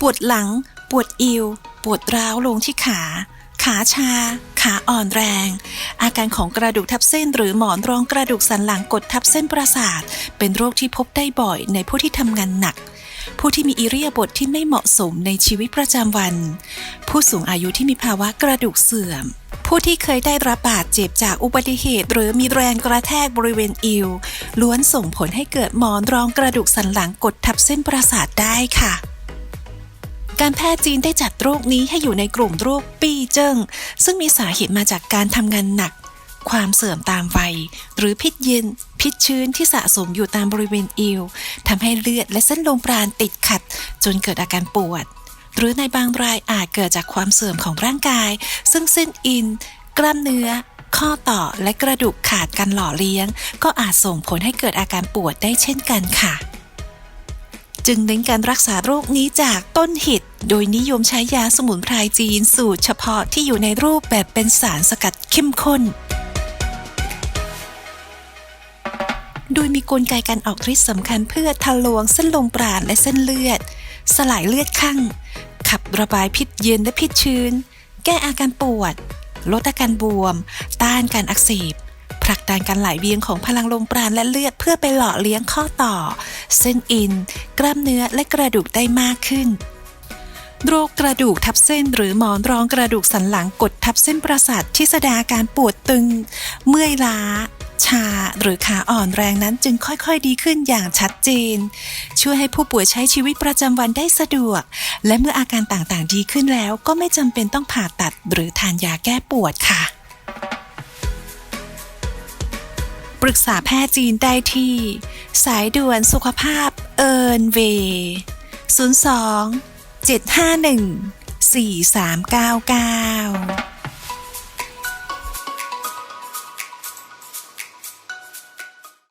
ปวดหลัง ปวดเอวปวดร้าวลงที่ขา ขาชา ขาอ่อนแรง อาการของกระดูกทับเส้น หรือหมอนรองกระดูกสันหลังกดทับเส้นประสาท เป็นโรคที่พบได้บ่อยในผู้ที่ทำงานหนักผู้ที่มีอิริยาบถทที่ไม่เหมาะสมในชีวิตประจำวัน ผู้สูงอายุที่มีภาวะกระดูกเสื่อม ผู้ที่เคยได้รับบาดเจ็บจากอุบัติเหตุ หรือมีแรงกระแทกบริเวณเอวล้วนส่งผลให้เกิดหมอนรองกระดูกสันหลังกดทับเส้นประสาทได้ค่ะ การแพทย์จีนได้จัดโรคนี้ให้อยู่ในกลุ่มโรคปี้เจิ้ง ซึ่งมีสาเหตุมาจากการทำงานหนัก ความเสื่อมตามวัย หรือพิษเย็น พิษชื้นที่สะสมอยู่ตามบริเวณเอวทำให้เลือดและเส้นลมปราณติดขัด จนเกิดอาการปวด หรือในบางรายอาจเกิดจากความเสื่อมของร่างกาย ซึ่งเส้นอิน กล้ามเนื้อ ข้อต่อและกระดูกขาดการหล่อเลี้ยง ก็อาจส่งผลให้เกิดอาการปวดได้เช่นกันค่ะ จึงเน้นการรักษาโรคนี้จากต้นเหตุโดยนิยมใช้ยาสมุนไพรจีนสูตรเฉพาะที่อยู่ในรูปแบบเป็นสารสกัดเข้มข้น โดยมีกลไกการออกฤทธิ์สำคัญเพื่อทะลวงเส้นลมปราณและเส้นเลือด สลายเลือดข้างขับระบายพิษเย็นและพิษชื้น แก้อาการปวด ลดอาการบวม ต้านการอักเสบ ลักดันการไหลเวียนของพลังลมปราณและเลือดเพื่อไปหล่อเลี้ยงข้อต่อ เส้นอิน กล้ามเนื้อและกระดูกได้มากขึ้นโรคกระดูกทับเส้นหรือหมอนรองกระดูกสันหลังกดทับเส้นประสาทที่แสดงอาการปวดตึง เมื่อยล้า ชาหรือขาอ่อนแรงนั้นจึงค่อยๆดีขึ้นอย่างชัดเจน ช่วยให้ผู้ป่วยใช้ชีวิตประจำวันได้สะดวก และเมื่ออาการต่างๆดีขึ้นแล้วก็ไม่จำเป็นต้องผ่าตัดหรือทานยาแก้ปวดค่ะ ปรึกษาแพทย์จีนได้ที่ สายด่วนสุขภาพเอิร์นเวย์02 751 4399